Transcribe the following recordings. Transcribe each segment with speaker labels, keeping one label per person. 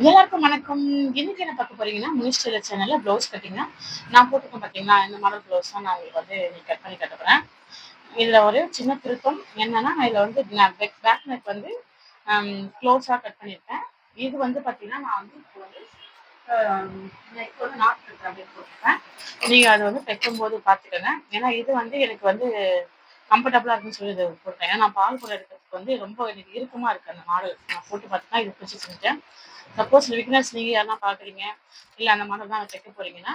Speaker 1: எல்லாருக்கும் வணக்கம். இன்னைக்கு என்ன பார்க்க போறீங்கன்னா, மினிஸ்டர் சேனல்ல ப்ளவுஸ் கட்டிங்கன்னா நான் போட்டிருக்கேன் பார்த்தீங்களா, இந்த மாடல் ப்ளவுஸ் தான் நான் உங்களுக்கு வந்து இன்னைக்கு கட் பண்ணி காட்ட இதுல ஒரு சின்ன திருத்தம் என்னன்னா, இதுல வந்து நான் பேக் நெக் வந்து க்ளோஸாக க்ளோஸா கட் பண்ணியிருக்கேன். இது வந்து பார்த்தீங்கன்னா, நான் வந்து இப்போ வந்து அ நெக் வந்து நாட் கட் அப்படின்னு போட்டிருக்கேன். நீங்கள் அது வந்து தைக்கும்போது பார்த்துக்கங்க. ஏன்னா இது வந்து எனக்கு வந்து கம்ஃபர்டபுளா இருக்குன்னு சொல்லி போட்டேன். ஏன்னா நான் பால் கூட எடுக்கிறதுக்கு வந்து ரொம்ப எனக்கு இறுக்கமா இருக்கு அந்த மாடல். நான் போட்டு பார்த்து தான் இத பிடிச்சு செஞ்சேன். சப்போஸ் விக்னஸ் நீங்க யாரெல்லாம் பார்க்குறீங்க, இல்ல அந்த மாடல் தான் தைக்க போறீங்கன்னா,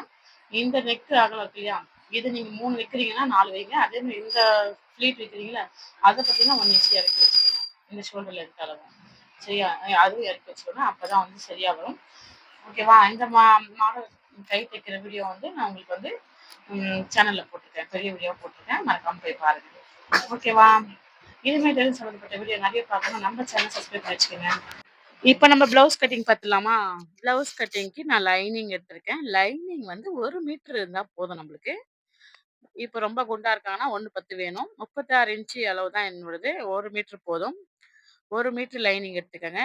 Speaker 1: இந்த நெக் அகலம் இருக்கு இல்லையா? இது நீங்க மூணு வைக்கிறீங்கன்னா நாலு வைங்க. அதே மாதிரி இந்த ஃப்ளீட் வைக்கிறீங்களா அதை பார்த்தீங்கன்னா ஒன் இன்ச்சு இறக்கி வச்சுக்கணும் இந்த ஷோல்டர்ல இருக்க அளவு. சரியா? அதுவும் இறக்கி வச்சுக்கோங்க. அப்பதான் வந்து சரியா வரும். ஓகேவா? இந்த மா மாடல் கை தைக்கிற வீடியோ வந்து நான் உங்களுக்கு வந்து சேனலில் சேனல்ல போட்டிருக்கேன். பெரிய வீடியோ போட்டிருக்கேன். மறக்காம போய் பாருங்க. ஓகேவா? இனிமே டெய்லரிங் சம்மந்தப்பட்ட வீடியோ நிறைய பார்க்கணும். நம்ம சேனல் சப்ஸ்கிரைப் பண்ணி வச்சுக்கோங்க. இப்போ நம்ம ப்ளவுஸ் கட்டிங் பார்த்துலாமா ப்ளவுஸ் கட்டிங்க்கு நான் லைனிங் எடுத்திருக்கேன். லைனிங் வந்து ஒரு மீட்ரு இருந்தால் போதும் நம்மளுக்கு. இப்போ ரொம்ப குண்டாக இருக்காங்கன்னா 1.10 வேணும். முப்பத்தாறு இன்ச்சு அளவு தான் என்னோடது. ஒரு மீட்ரு போதும். ஒரு மீட்ரு லைனிங் எடுத்துக்கோங்க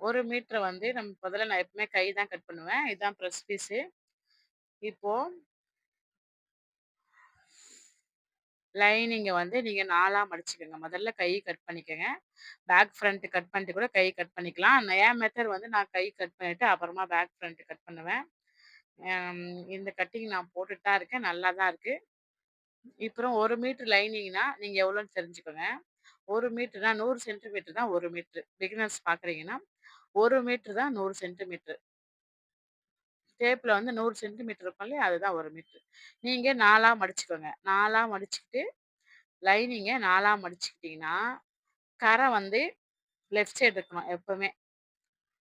Speaker 1: ஒரு மீட்ரு வந்து நம்ம முதல்ல நான் எப்பவுமே கை தான் கட் பண்ணுவேன். இதுதான் ப்ரெஸ் பீஸு. இப்போது லைனிங்கை வந்து நீங்கள் நாலாக மடிச்சுக்கோங்க முதல்ல கை கட் பண்ணிக்கோங்க பேக் ஃப்ரண்ட் கட் பண்ணிட்டு கூட கை கட் பண்ணிக்கலாம். என் மெத்தட் வந்து நான் கை கட் பண்ணிவிட்டு அப்புறமா பேக் ஃப்ரண்ட் கட் பண்ணுவேன். இந்த கட்டிங் நான் போட்டுட்டு தான் இருக்கேன். நல்லா தான் இருக்குது இப்போ ஒரு மீட்ரு லைனிங்னா நீங்கள் எவ்வளோன்னு தெரிஞ்சுக்கோங்க. ஒரு மீட்டர்னா நூறு சென்டிமீட்டர் தான் ஒரு மீட்ரு பிகினர்ஸ் பார்க்குறீங்கன்னா, ஒரு மீட்ரு தான் நூறு சென்டிமீட்ரு டேப்பில் வந்து நூறு சென்டிமீட்டர் இருக்கும் இல்லையா? அதுதான் ஒரு மீட்ரு நீங்கள் நாலாக மடிச்சுக்கோங்க. நாலாக மடிச்சுக்கிட்டு, லைனிங்கை நாலாக மடிச்சுக்கிட்டிங்கன்னா கரை வந்து லெஃப்ட் சைடு இருக்கணும் எப்போவுமே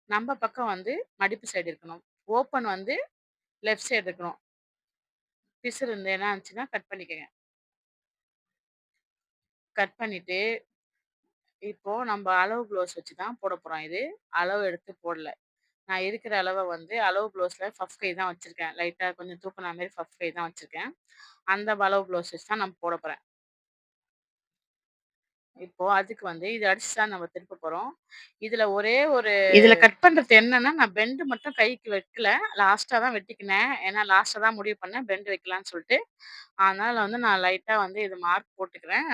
Speaker 1: நம்ம பக்கம் வந்து மடிப்பு சைடு இருக்கணும். ஓப்பன் வந்து லெஃப்ட் சைடு இருக்கணும். பிசுறு இருந்ததுன்னா இருந்துச்சுன்னா கட் பண்ணிக்கோங்க கட் பண்ணிவிட்டு இப்போ நம்ம அளவு ப்ளவுஸ் வச்சு தான் போட போகிறோம் இது. அளவு எடுத்து போடல. நான் இருக்கிற அளவ வந்து அளவு ப்ளவுஸ்ல பஃப் கை தான் வச்சிருக்கேன். லைட்டா கொஞ்சம் தூக்குனா மாரி பஃப் கை தான் வச்சிருக்கேன். அந்த அளவு ப்ளவுஸ் வச்சு தான் நான் போட போறேன். இப்போ அதுக்கு வந்து இத அடிச்சு தான் நம்ம திருப்ப போறோம். இதுல ஒரே ஒரு இதுல கட் பண்றது என்னன்னா, நான் பெண்ட் மட்டும் கைக்கு வைக்கல. லாஸ்ட்டா தான் வெட்டிக்கினேன். ஏன்னா லாஸ்ட்டா தான் முடிவு பண்ணேன். பெண்ட் வைக்கலான்னு சொல்லிட்டு. அதனால வந்து நான் லைட்டா வந்து இது மார்க் போட்டுக்கிறேன்.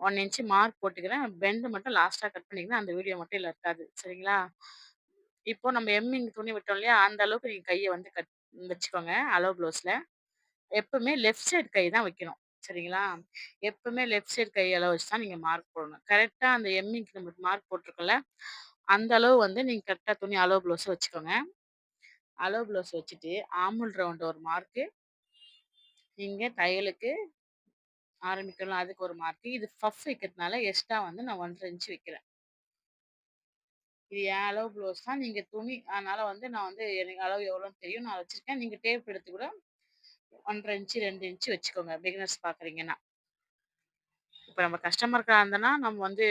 Speaker 1: 1 இன்ச் மார்க் போட்டுக்கிறேன். பெண்ட் மட்டும் லாஸ்ட்டா கட் பண்ணிக்கிறேன். அந்த வீடியோ மட்டும் இதுல இருக்காது. சரிங்களா? இப்போ நம்ம எம்மிங் துணி விட்டோம் இல்லையா? அந்த அளவுக்கு நீங்க கைய வந்து கட் வச்சுக்கோங்க. அளவு ப்ளவுஸ்ல. எப்பவுமே லெஃப்ட் சைடு கை தான் வைக்கணும். சரிங்களா? எப்பவுமே லெஃப்ட் சைடு கை அளவு வச்சு தான் நீங்க மார்க் போடணும். கரெக்ட்டா அந்த எம்மிங்க்கு நம்ம மார்க் போட்டிருக்கோம்ல, அந்த அளவு வந்து நீங்க கரெக்ட்டா துணி அளவு ப்ளவுஸ வச்சுக்கோங்க. அளவு ப்ளவுஸ் வச்சுட்டு, ஆமுல் ரவுண்ட் ஒரு மார்க்கு. இங்க தையலுக்கு ஆரம்பிக்கணும். அதுக்கு ஒரு மார்க்கு. இது பஃப் வைக்கிறதுனால எக்ஸ்ட்ரா வந்து நான் 1 1/2 இன்ச் வைக்கிறேன். இது என் அளவு ப்ளவுஸ் தான். நீங்க துணி அதனால வந்து நான் வந்து எனக்கு அளவு எவ்வளோன்னு தெரியும். நான் வச்சிருக்கேன். நீங்க டேப் எடுத்து கூட 1 1/2 இன்ச் 2 இன்ச் வச்சுக்கோங்க. பிகினர்ஸ் பார்க்குறீங்கன்னா. இப்போ நம்ம கஸ்டமருக்காக இருந்தோன்னா நம்ம வந்து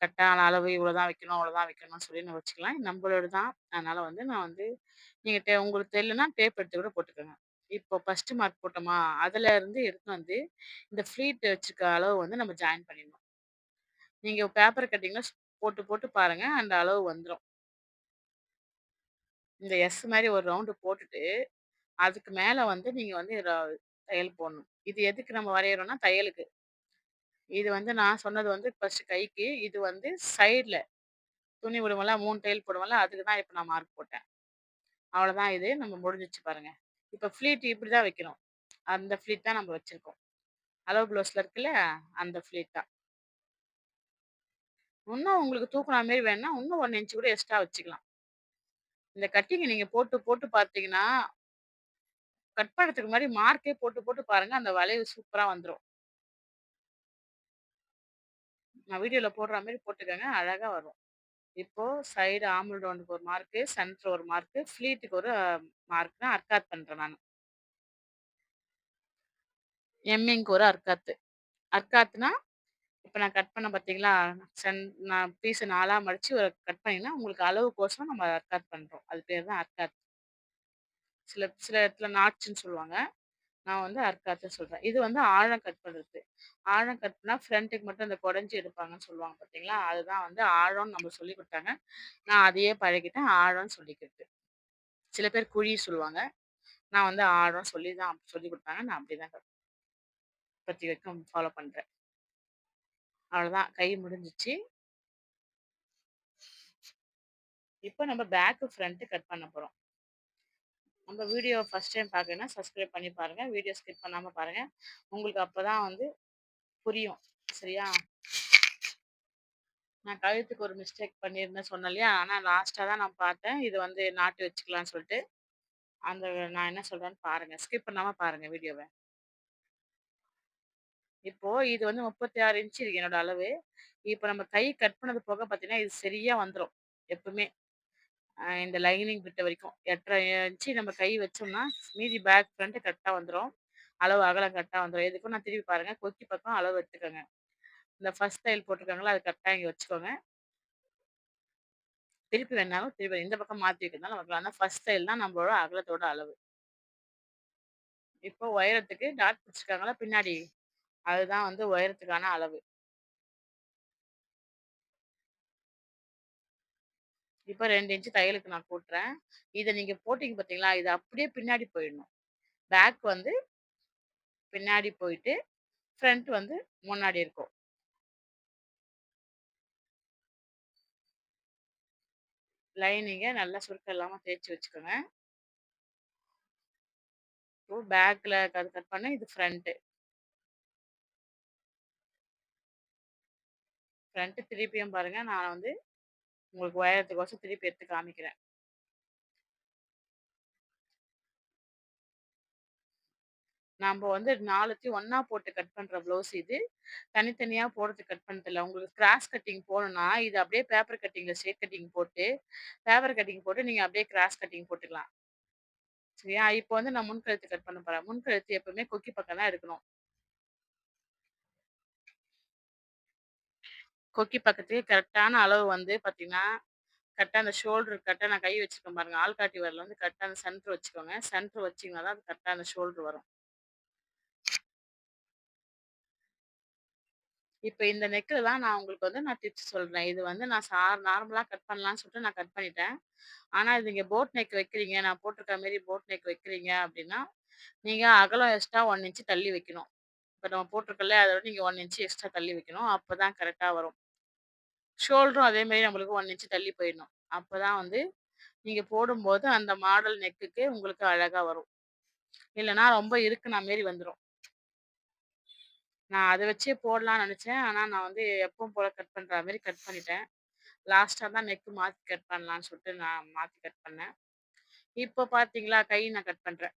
Speaker 1: கரெக்டான அளவு இவ்வளோ தான் வைக்கணும், அவ்வளோ தான் வைக்கணும்னு சொல்லி நம்ம வச்சுக்கலாம். நம்மளோட தான். அதனால வந்து நான் வந்து நீங்க டே உங்களுக்கு தெரியலன்னா டேப் எடுத்து கூட போட்டுக்கோங்க. இப்போ ஃபர்ஸ்ட் மார்க் போட்டோமா, அதுல இருந்து எடுத்து வந்து இந்த ஃப்ளீட் வச்சிருக்க அளவு வந்து நம்ம ஜாயின் பண்ணிடணும். நீங்க பேப்பர் கட்டிங்கில் போட்டு போட்டு பாருங்க. அந்த அளவு வந்துரும். இந்த எஸ் மாரி ஒரு ரவுண்டு போட்டுட்டு, அதுக்கு மேல வந்து நீங்க வந்து ர தையல் போடணும். இது எதுக்கு நம்ம வரையிறோம்னா, தையலுக்கு. இது வந்து நான் சொன்னது வந்து ஃபஸ்ட்டு கைக்கு. இது வந்து சைடில் துணி விடுவோம்ல, 3 தையல் போடுவோம்ல, அதுக்கு தான் இப்ப நான் மார்க் போட்டேன். அவ்வளோதான் இது. நம்ம முடிஞ்சிச்சு பாருங்க. இப்ப ஃப்ளீட் இப்படி தான் வைக்கணும். அந்த ஃப்ளீட் தான் நம்ம வச்சிருக்கோம். அளவு ப்ளவுஸ்ல இருக்குல்ல, அந்த ஃப்ளீட் தான். இன்னும் உங்களுக்கு தூக்குற மாரி வேணும்னா, இன்னும் 1 இன்ச் கூட எக்ஸ்ட்ரா வச்சுக்கலாம். இந்த கட்டிங்க நீங்க போட்டு போட்டு பார்த்தீங்கன்னா கட் பண்றதுக்கு முன்னாடி மார்க்கே போட்டு போட்டு பாருங்க. அந்த வளைவு சூப்பரா வந்துரும். நான் வீடியோல போடுற மாரி போட்டுக்கங்க. அழகா வரும். இப்போ சைடு ஆர்ம் ரவுண்டுக்கு ஒரு மார்க்கு, சென்டர் ஒரு மார்க்கு, ஃப்ளீட்டுக்கு ஒரு மார்க் தான் அர்க்காத் பண்றேன் நானு. எம்மிங்க்கு ஒரு அர்க்காத்து. அர்க்காத்துனா, இப்ப நான் கட் பண்ணேன் பாத்தீங்களா? சென் நான் பீஸ 4ஆ மடிச்சு ஒரு கட் பண்ணீங்கன்னா, உங்களுக்கு அளவுக்கோசரம் நம்ம அர்க்காத் பண்றோம். அது பேர் தான் அர்க்காத். சில சில இடத்துல நாட்ச்சுன்னு சொல்லுவாங்க. நான் வந்து அர்க்காத்த சொல்றேன். இது வந்து ஆழம் கட் பண்றது. ஆழம் கட் பண்ணா ஃப்ரண்ட்டுக்கு மட்டும் இந்த கொடஞ்சு எடுப்பாங்கன்னு சொல்லுவாங்க பார்த்தீங்களா? அதுதான் வந்து ஆழம்னு நம்ம சொல்லிக் குடுத்தாங்க. நான் அதையே பழகிட்டேன். ஆழம்னு சொல்லிக்கிறது. சில பேர் குழி சொல்லுவாங்க. நான் வந்து ஆழம் சொல்லி தான் சொல்லிக் குடுத்தாங்க. நான் அப்படிதான் கட் இப்பத்தி வரைக்கும் ஃபாலோ பண்றேன். அவ்வளோதான். கை முடிஞ்சிச்சு இப்போ நம்ம பேக்கு, ஃப்ரண்ட் கட் பண்ண போறோம். நம்ம வீடியோ ஃபர்ஸ்ட் டைம் பார்க்கறீங்கன்னா, சப்ஸ்கிரைப் பண்ணி பாருங்க. வீடியோ ஸ்கிப் பண்ணாம பாருங்க. உங்களுக்கு அப்பதான் வந்து புரியும். சரியா? நான் கழுத்துக்கு ஒரு மிஸ்டேக் பண்ணியிருந்தேன் சொன்னேன் இல்லையா? ஆனா லாஸ்ட்டாக தான் நான் பார்த்தேன். இது வந்து நாட்டு வச்சுக்கலாம்னு சொல்லிட்டு. அந்த நான் என்ன சொல்றேன்னு பாருங்க. ஸ்கிப் பண்ணாம பாருங்க வீடியோவை இப்போ இது வந்து 36 இன்ச்சு இருக்கு என்னோட அளவு. இப்ப நம்ம கை கட் பண்ணது போக பார்த்தீங்கன்னா, இது சரியா வந்துரும். எப்பவுமே. அ இந்த லைனிங் பிட்ட வரைக்கும். 8 1/2 இன்ச்சு நம்ம கை வச்சோம்னா, மீதி பேக், ஃப்ரண்ட் கரெக்ட்டா வந்துரும். அளவு அகலம் கரெக்ட்டா வந்துரும். எதுக்கும் நான் திருப்பி பாருங்க. கொக்கி பக்கம் அளவு எடுத்துக்கோங்க. இந்த ஃபர்ஸ்ட் தையல் போட்டுருக்காங்கல்ல, அது கரெக்ட்டா இங்க வச்சுக்கோங்க. திருப்பி வேணாலும் திருப்பி இந்த பக்கம் மாத்தி வைக்கிறதுனாலும் வைக்கலாம். ஆனா ஃபர்ஸ்ட் தையல் தான் நம்மளோட அகலத்தோட அளவு. இப்போ உயரத்துக்கு டாட் பிடிச்சிருக்காங்களா பின்னாடி, அதுதான் வந்து உயரத்துக்கான அளவு. இப்ப 2 இன்ச் தையலுக்கு நான் கூட்டுறேன். இத நீங்க போட்டீங்க பார்த்தீங்களா? இது அப்படியே பின்னாடி போயிடணும். பேக் வந்து பின்னாடி போயிட்டு, ஃப்ரண்ட் வந்து முன்னாடி இருக்கும். லைனிங்க நல்லா சுருக்கம் இல்லாம தேய்ச்சி வச்சுக்கோங்க. இப்போ பேக்ல அது கட் பண்ண இது ஃப்ரண்ட்டு ஃப்ரண்ட் திருப்பியும் பாருங்கள் நான் வந்து உங்களுக்கு உயரத்துக்கோசம் திருப்பி எடுத்து காமிக்கிறேன். நம்ப வந்து நாலுத்தையும் ஒன்றா போட்டு கட் பண்ணுற ப்ளவுஸ் இது. தனித்தனியாக போடுறது கட் பண்ணதில்ல. உங்களுக்கு கிராஸ் கட்டிங் போடணும்னா, இது அப்படியே பேப்பர் கட்டிங்கில் ஸ்ட்ரெயிட் கட்டிங் போட்டு, பேப்பர் கட்டிங் போட்டு நீங்கள் அப்படியே கிராஸ் கட்டிங் போட்டுக்கலாம். சரியா? இப்போ வந்து நான் முன்கழுத்து கட் பண்ண போகிறேன் முன் கழுத்து எப்பவுமே கொக்கி பக்கம் தான் எடுக்கணும். கொக்கி பக்கத்துக்கு கரெக்டான அளவு வந்து பார்த்தீங்கன்னா, கரெக்ட்டா அந்த ஷோல்டர் கரெக்ட்டா நான் கை வச்சிருக்கேன் பாருங்க. ஆள்காட்டி வரல வந்து கரெக்ட்டா அந்த சென்டர் வச்சுக்கோங்க. சென்டர் வச்சீங்கன்னா தான் அது கரெக்ட்டா அந்த ஷோல்டர் வரும். இப்ப இந்த நெக்ல தான் நான் உங்களுக்கு வந்து நான் டிப்ஸ் சொல்றேன். இது வந்து நான் சா நார்மலா கட் பண்ணலான்னு சொல்லிட்டு நான் கட் பண்ணிட்டேன். ஆனா இது நீங்க போட் நெக் வைக்கிறீங்க, நான் போட்டிருக்க மாரி போட் நெக் வைக்கிறீங்க அப்படின்னா, நீங்க அகலம் எக்ஸ்ட்ரா 1 இன்ச் தள்ளி வைக்கணும். இப்போ நம்ம போட்டிருக்கோம்ல, அதை விட நீங்க 1 இன்ச் எக்ஸ்ட்ரா தள்ளி வைக்கணும். அப்பதான் கரெக்டாக வரும். ஷோல்டரும் அதே மாதிரி நம்மளுக்கு ஒன் இன்ச் தள்ளி போயிடணும். அப்பதான் வந்து நீங்க போடும்போது அந்த மாடல் நெக்குக்கு உங்களுக்கு அழகா வரும். இல்லன்னா ரொம்ப இருக்குன மாரி வந்துரும். நான் அதை வச்சே போடலாம்னு நினச்சேன் ஆனா நான் வந்து எப்பவும் போல கட் பண்ணுற மாதிரி கட் பண்ணிட்டேன். லாஸ்ட்டாக தான் நெக்கு மாத்தி கட் பண்ணலான்னு சொல்லிட்டு நான் மாத்தி கட் பண்ணேன். இப்போ பார்த்தீங்களா, கை நான் கட் பண்றேன்.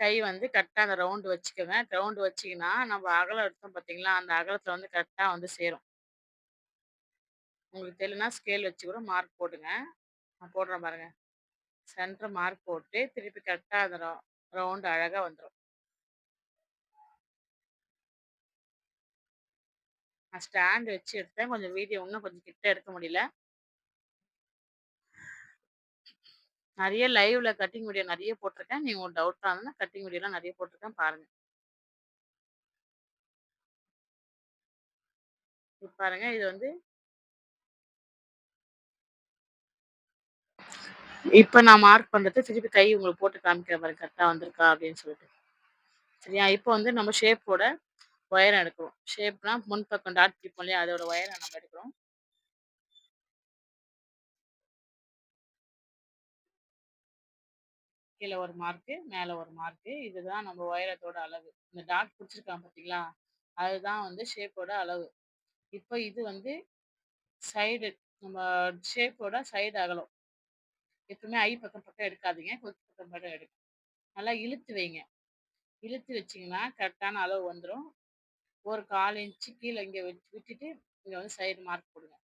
Speaker 1: கை வந்து கரெக்டாக அந்த ரவுண்டு வச்சுக்குவேன். ரவுண்டு வச்சீங்கன்னா, நம்ம அகலம் எடுத்தோம் பார்த்தீங்களா, அந்த அகலத்துல வந்து கரெக்டாக வந்து சேரும். உங்களுக்கு தெரியலன்னா ஸ்கேல் வச்சு கூட மார்க் போடுங்க. நான் போடுறேன் பாருங்க. சென்டர் மார்க் போட்டு, திருப்பி கரெக்டாக அந்த ரவு ரவுண்டு அழகா வந்துரும். நான் ஸ்டாண்ட் வச்சு எடுத்தேன். கொஞ்சம் வீடியோ இன்னும் கொஞ்சம் கிட்ட எடுக்க முடியல. நிறைய லைவ்ல கட்டிங் வீடியோ நிறைய போட்டிருக்கேன். நீங்க உங்களுக்கு டவுட்டா இருந்ததுன்னா கட்டிங் வீடியோலாம் நிறைய போட்டிருக்கேன் பாருங்க. பாருங்க இது வந்து இப்ப நான் மார்க் பண்றது திருப்பி கை உங்களுக்கு போட்டு காமிக்கிறேன் பாருங்க. கரெக்ட்டா வந்திருக்கா அப்படின்னு சொல்லிட்டு. சரியா? இப்போ வந்து நம்ம ஷேப்போட ஒயரை எடுக்கிறோம். ஷேப்னா முன் பக்கம் டாட் பிடிப்போம் இல்லையா? அதோட ஒயரை நம்ம எடுக்கிறோம். கீழே ஒரு மார்க்கு, மேலே ஒரு மார்க்கு. இதுதான் நம்ம உயரத்தோட அளவு. இந்த டாட் பிடிச்சிருக்கான் பார்த்தீங்களா? அதுதான் வந்து ஷேப்போட அளவு. இப்போ இது வந்து சைடு நம்ம ஷேப்போட சைடு அகலம். எப்பவுமே ஐ பக்கம் பக்கம் எடுக்காதீங்க. கொத்து பக்கம் பக்கம் எடுங்க. நல்லா இழுத்து வைங்க. இழுத்து வச்சிங்கன்னா கரெக்டான அளவு வந்துடும் ஒரு 1/4 இன்ச்சு கீழே இங்கே வச் விட்டுட்டு, இங்கே வந்து சைடு மார்க் போடுங்க.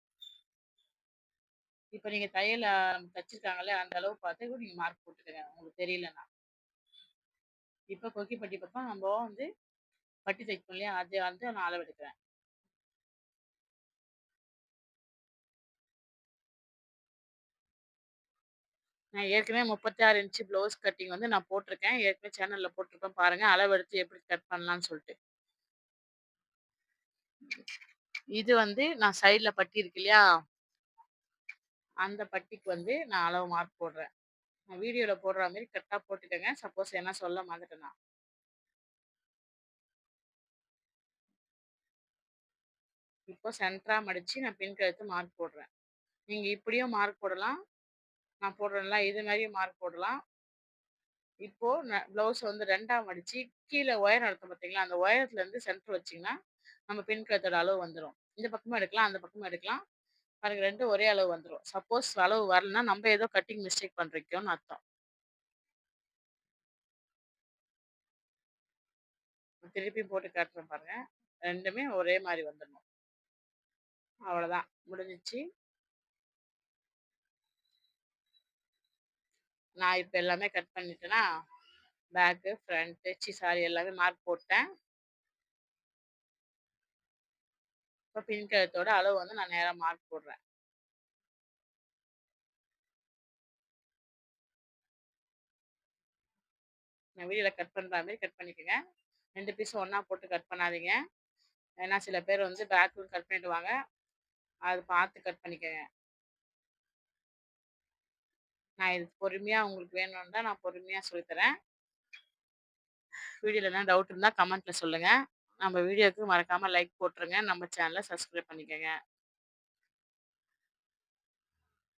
Speaker 1: இப்போ நீங்கள் தையல் தச்சிருக்காங்களே அந்த அளவு பார்த்து கூட நீங்கள் மார்க் போட்டுக்கங்க. உங்களுக்கு தெரியலன்னா. இப்போ கொக்கி பட்டி பக்கம் நம்ம வந்து பட்டி தைக்கணும் இல்லையா? அது வந்து நான் அளவு எடுக்கிறேன். நான் ஏற்கனவே 36 இன்ச்சு ப்ளவுஸ் கட்டிங் வந்து நான் போட்டிருக்கேன். ஏற்கனவே சேனலில் போட்டிருப்பேன் பாருங்கள் அளவெடுத்து எப்படி கட் பண்ணலான்னு சொல்லிட்டு இது வந்து நான் சைடில் பட்டி இருக்கு இல்லையா? அந்த பட்டிக்கு வந்து நான் அளவு மார்க் போடுறேன். நான் வீடியோவில் போடுற மாதிரி கரெக்டாக போட்டுக்கங்க. சப்போஸ் என்ன சொல்ல மாதிரினா இப்போ சென்டராக மடித்து நான் பின் கழுத்து மார்க் போடுறேன். நீங்கள் இப்படியும் மார்க் போடலாம். நான் போடுறேன்ல இது மாதிரியும் மார்க் போடலாம். இப்போது ந ப்ளவுஸ் வந்து 2ஆ மடிச்சு கீழ உயரம் இருக்கும் பார்த்தீங்களா? அந்த ஒயரத்துலேருந்து சென்டர் வச்சீங்கன்னா, நம்ம பின் கழுத்தோட அளவு வந்துடும் இந்த பக்கமும் எடுக்கலாம், அந்த பக்கமும் எடுக்கலாம். பாருங்க ரெண்டும் ஒரே அளவு வந்துரும். சப்போஸ் அளவு வரலன்னா, நம்ம ஏதோ கட்டிங் மிஸ்டேக் பண்ணிருக்கோம்னு அர்த்தம். திருப்பி போட்டு காட்டுறேன் பாருங்க. 2மே ஒரே மாரி வந்துரணும். அவ்வளோதான் முடிஞ்சிச்சு. நான் இப்ப எல்லாமே கட் பண்ணிட்டேனா, பேக்கு, ஃப்ரண்ட்டு ச்சீ சாரி எல்லாமே மார்க் போட்டேன். இப்போ பின் கழுத்தோட அளவு வந்து நான் நேராக மார்க் போடுறேன். நான் வீடியோவில் கட் பண்ணுற மாதிரி கட் பண்ணிக்கோங்க ரெண்டு பீஸும் ஒன்றா போட்டு கட் பண்ணாதீங்க. ஏன்னா சில பேர் வந்து பேக்கும் கட் பண்ணிடுவாங்க. அது பார்த்து கட் பண்ணிக்கோங்க நான் இது பொறுமையாக உங்களுக்கு வேணும்னு தான் நான் பொறுமையாக சொல்லித்தரேன் தரேன். என்ன எதனா டவுட் இருந்தால் கமெண்ட்டில் சொல்லுங்கள் நம்ம வீடியோக்கு மறக்காம லைக் போட்டுருங்க. நம்ம சேனலை சப்ஸ்கிரைப்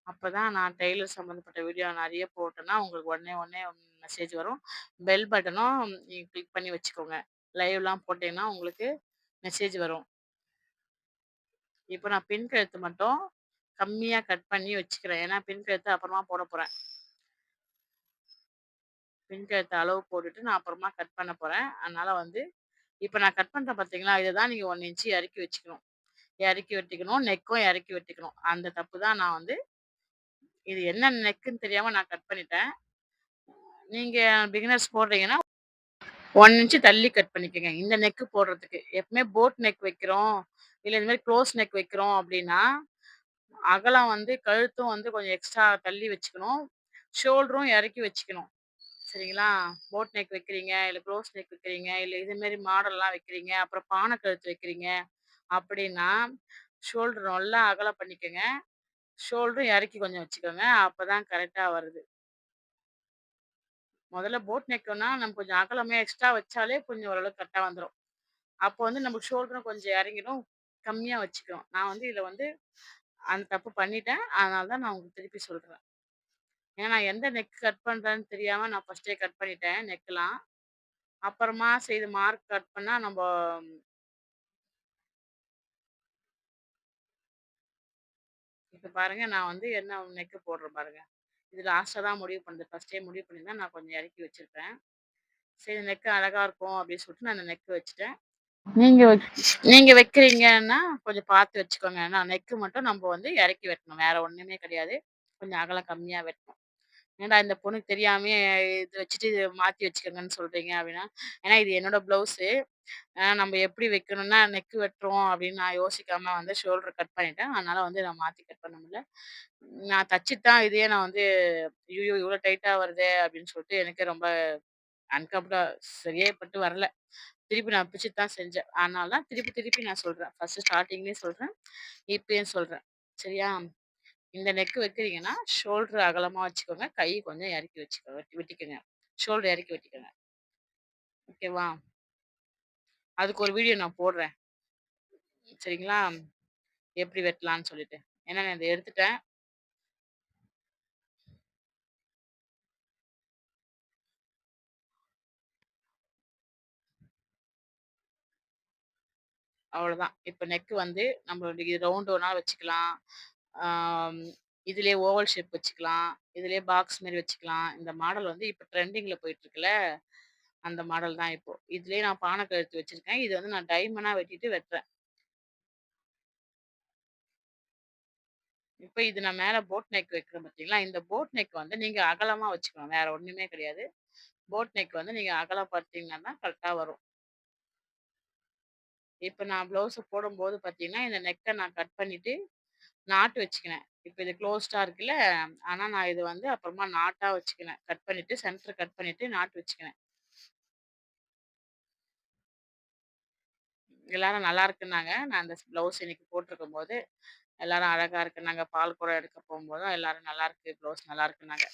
Speaker 1: அப்போ தான் நான் டெய்லர் சம்மந்தப்பட்ட வீடியோ நிறைய போட்டேன்னா, உங்களுக்கு உடனே உடனே மெசேஜ் வரும். பெல் பட்டனும் நீங்கள் கிளிக் பண்ணி வச்சுக்கோங்க. லைவ்லாம் போட்டீங்கன்னா உங்களுக்கு மெசேஜ் வரும். இப்போ நான் பின் கழுத்து மட்டும் கம்மியாக கட் பண்ணி வச்சுக்கிறேன். ஏன்னா பின் கழுத்து அப்புறமா போட போகிறேன் பின் கழுத்து அளவு போட்டுட்டு நான் அப்புறமா கட் பண்ண போகிறேன் அதனால் வந்து இப்போ நான் கட் பண்றேன் பார்த்தீங்களா? இதை தான் நீங்கள் ஒன் இன்ச்சு இறக்கி வச்சுக்கணும். இறக்கி வெட்டிக்கணும். நெக்கும் இறக்கி வெட்டிக்கணும். அந்த தப்பு தான் நான் வந்து இது என்ன நெக்குன்னு தெரியாமல் நான் கட் பண்ணிட்டேன். நீங்கள் பிகினர்ஸ் போடுறீங்கன்னா ஒன் இன்ச்சு தள்ளி கட் பண்ணிக்கங்க. இந்த நெக்கு போடுறதுக்கு. எப்பவுமே போட் நெக் வைக்கிறோம். இல்லை இந்த மாதிரி க்ளோஸ் நெக் வைக்கிறோம் அப்படின்னா அகலம் வந்து கழுத்தும் வந்து கொஞ்சம் எக்ஸ்ட்ரா தள்ளி வச்சுக்கணும். ஷோல்டரும் இறக்கி வச்சுக்கணும். சரிங்களா? போட் நெக் வைக்கிறீங்க, இல்ல க்ளோஸ் நெக் வைக்கிறீங்க, இல்ல இது மாரி மாடல்லாம் வைக்கிறீங்க, அப்புறம் பான கழுத்து வைக்கிறீங்க அப்படின்னா ஷோல்டர் நல்லா அகலம் பண்ணிக்கங்க. ஷோல்டரும் இறக்கி கொஞ்சம் வச்சுக்கோங்க. அப்பதான் கரெக்ட்டா வருது. முதல்ல போட் நெக்குன்னா நம்ம கொஞ்சம் அகலமே எக்ஸ்ட்ரா வச்சாலே கொஞ்சம் ஓரளவுக்கு கரெக்ட்டா வந்துரும். அப்போ வந்து நமக்கு ஷோல்டரும் கொஞ்சம் இறங்கிடும். கம்மியா வச்சுக்கிறோம். நான் வந்து இதில வந்து அந்த தப்பு பண்ணிட்டேன். அதனால தான் நான் உங்களுக்கு திருப்பி சொல்றேன். ஏன்னா நான் எந்த நெக் கட் பண்றேன்னு தெரியாம நான் ஃபர்ஸ்ட்டே கட் பண்ணிட்டேன் நெக்லாம். அப்புறமா சரி மார்க் கட் பண்ணா நம்ப இப்ப பாருங்க நான் வந்து என்ன நெக் போடுறேன் பாருங்க. இது லாஸ்ட்டா தான் முடிவு பண்ணது. ஃபர்ஸ்ட்டே முடிவு பண்ணியிருந்தா நான் கொஞ்சம் இறக்கி வச்சிருப்பேன். சரி நெக் அழகா இருக்கும் அப்படின்னு சொல்லிட்டு நான் அந்த நெக் வச்சுட்டேன். நீங்க வச் நீங்க வைக்கிறீங்கன்னா கொஞ்சம் பார்த்து வச்சுக்கோங்க. ஏன்னா நெக் மட்டும் நம்ம வந்து இறக்கி வெட்டணும். வேற ஒண்ணுமே கிடையாது. கொஞ்சம் அகலம் கம்மியா வெட்டணும். ஏன்டா இந்த பொண்ணுக்கு தெரியாமயே இது வச்சுட்டு இத மாத்தி வச்சுக்கங்கன்னு சொல்றீங்க அப்படின்னா, ஏன்னா இது என்னோட ப்ளவுஸு. நம்ம எப்படி வைக்கணும்னா நெக் வெட்டுறோம் அப்படின்னு நான் யோசிக்காம வந்து ஷோல்டர் கட் பண்ணிட்டேன். அதனால வந்து நான் மாத்தி கட் பண்ண முடியல. நான் தச்சுட்டு தான் இதையே நான் வந்து ஐய்யயோ! இவ்ளோ டைட்டா வருதே அப்படின்னு சொல்லிட்டு எனக்கே ரொம்ப அன்கம்ஃபர்டா சரியே பட்டு வரல. திருப்பி நான் பிச்சுட்டு தான் செஞ்சேன். அதனால தான் திருப்பி திருப்பி நான் சொல்றேன். ஃபர்ஸ்ட்டு ஸ்டார்ட்டிங்லயும் சொல்றேன். இப்பயும் சொல்றேன். சரியா? இந்த நெக் வைக்கிறீங்கன்னா, ஷோல்டர் அகலமா வச்சுக்கோங்க. கை கொஞ்சம் இறக்கி வச்சுக்கோங்க. வெட்டி ஷோல்டர் இறக்கி வெட்டிக்கோங்க ஓகேவா? அதுக்கு ஒரு வீடியோ நான் போடுறேன். சரிங்களா? எப்படி வெட்டலான்னு சொல்லிட்டு. ஏன்னா நான் இதை எடுத்துட்டேன். அவ்வளோதான். இப்ப நெக்கு வந்து நம்மளுடைய ரவுண்டு ரவுண்ட் வேணாலும் வச்சுக்கலாம். ஆம் இதுலயே ஓவல் ஷேப் வச்சுக்கலாம். இதுலயே பாக்ஸ் மாரி வச்சுக்கலாம். இந்த மாடல் வந்து இப்ப ட்ரெண்டிங்ல போயிட்டுருக்குல்ல. அந்த மாடல் தான் இப்போ. இதுலயே நான் பான கழுத்து வச்சிருக்கேன். இது வந்து நான் டைமண்டா வெட்டிட்டு வெட்டுறேன். இப்ப இது நான் மேல போட் நெக் வைக்கிறேன் பார்த்தீங்களா? இந்த போட் நெக் வந்து நீங்க அகலமா வச்சுக்கணும். வேற ஒண்ணுமே கிடையாது. போட் நெக் வந்து நீங்க அகலம் பார்த்தீங்கன்னா தான் கரெக்ட்டா வரும். இப்ப நான் ப்ளவுஸ போடும்போது பார்த்தீங்கன்னா, இந்த நெக்க நான் கட் பண்ணிட்டு நாட்டு வச்சுக்கினேன். இப்ப இது க்ளோஸ்டா இருக்குல்ல. ஆனா நான் இது வந்து அப்புறமா நாட்டா வச்சுக்கினேன். கட் பண்ணிட்டு சென்டர் கட் பண்ணிட்டு நாட்டு வச்சுக்கினேன். எல்லாரும் நல்லா இருக்குன்னாங்க. நான் அந்த ப்ளவுஸ் இன்னைக்கு போட்டிருக்கும்போது, எல்லாரும் அழகா இருக்குன்னாங்க. பால் குடம் எடுக்க போம்போதும் எல்லாரும் நல்லா இருக்கு ப்ளவுஸ் நல்லா இருக்குன்னாங்க.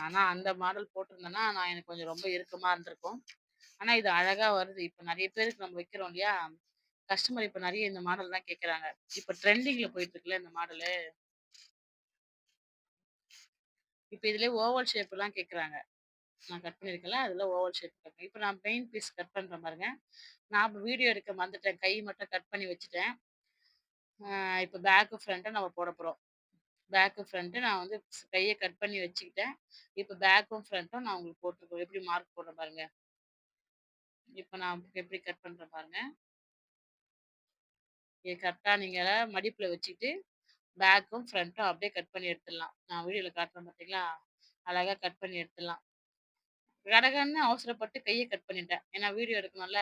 Speaker 1: ஆனா அந்த மாடல் போட்டிருந்தேன்னா, நான் எனக்கு கொஞ்சம் ரொம்ப இறுக்கமா இருந்திருக்கும். ஆனா இது அழகா வருது. இப்ப நெறைய பேருக்கு நம்ம வைக்கிறோம் இல்லையா? கஸ்டமர் இப்ப நிறைய இந்த மாடல் தான் கேக்குறாங்க இப்ப ட்ரெண்டிங்ல போயிட்டு இருக்குல்ல இந்த மாடலு. இப்ப இதுல ஓவல் எல்லாம் கேட்குறாங்க நான் கட் பண்ணியிருக்கேன்ல, அதுல ஓவல் ஷேப் கேட்கறாங்க. இப்ப நான் மெயின் பீஸ் கட் பண்றேன் பாருங்க. நான் வீடியோ எடுக்க வந்துட்டேன் கை மட்டும் கட் பண்ணி வச்சுட்டேன். இப்போ இப்ப பேக்கு ஃப்ரண்ட்டை நம்ம போட போறோம். பேக்கு ஃப்ரண்ட்டு நான் வந்து கையை கட் பண்ணி வச்சுக்கிட்டேன். இப்போ பேக்கும் ஃப்ரண்ட்டும் நான் உங்களுக்கு போட்டுருக்கேன். எப்படி மார்க் போடுறேன் பாருங்க. இப்போ நான் எப்படி கட் பண்ணுறேன் பாருங்க. இது கரெக்டாக நீங்கள் மடிப்பில் வச்சுட்டு, பேக்கும் ஃப்ரண்ட்டும் அப்படியே கட் பண்ணி எடுத்துடலாம். நான் வீடியோவில் காட்டுறேன் பார்த்தீங்களா? அழகா கட் பண்ணி எடுத்துடலாம். கடகன்னு அவசரப்பட்டு கையை கட் பண்ணிட்டேன். ஏன்னா வீடியோ எடுக்கணும்ல.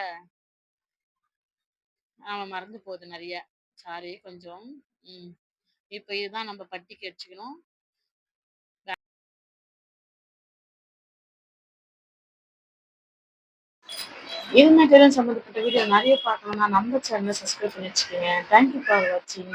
Speaker 1: ஆமா மறந்து போகுது நிறைய சாரி கொஞ்சம். ம். இதுதான் நம்ம பட்டிக்கு வச்சுக்கணும். இது மாதிரி சம்மந்தப்பட்ட வீடியோ நிறைய பார்க்கணும்னா நம்ம சேனலை சப்ஸ்கிரைப் பண்ணி வச்சுக்கோங்க. தேங்க் யூ ஃபார் வாட்சிங்.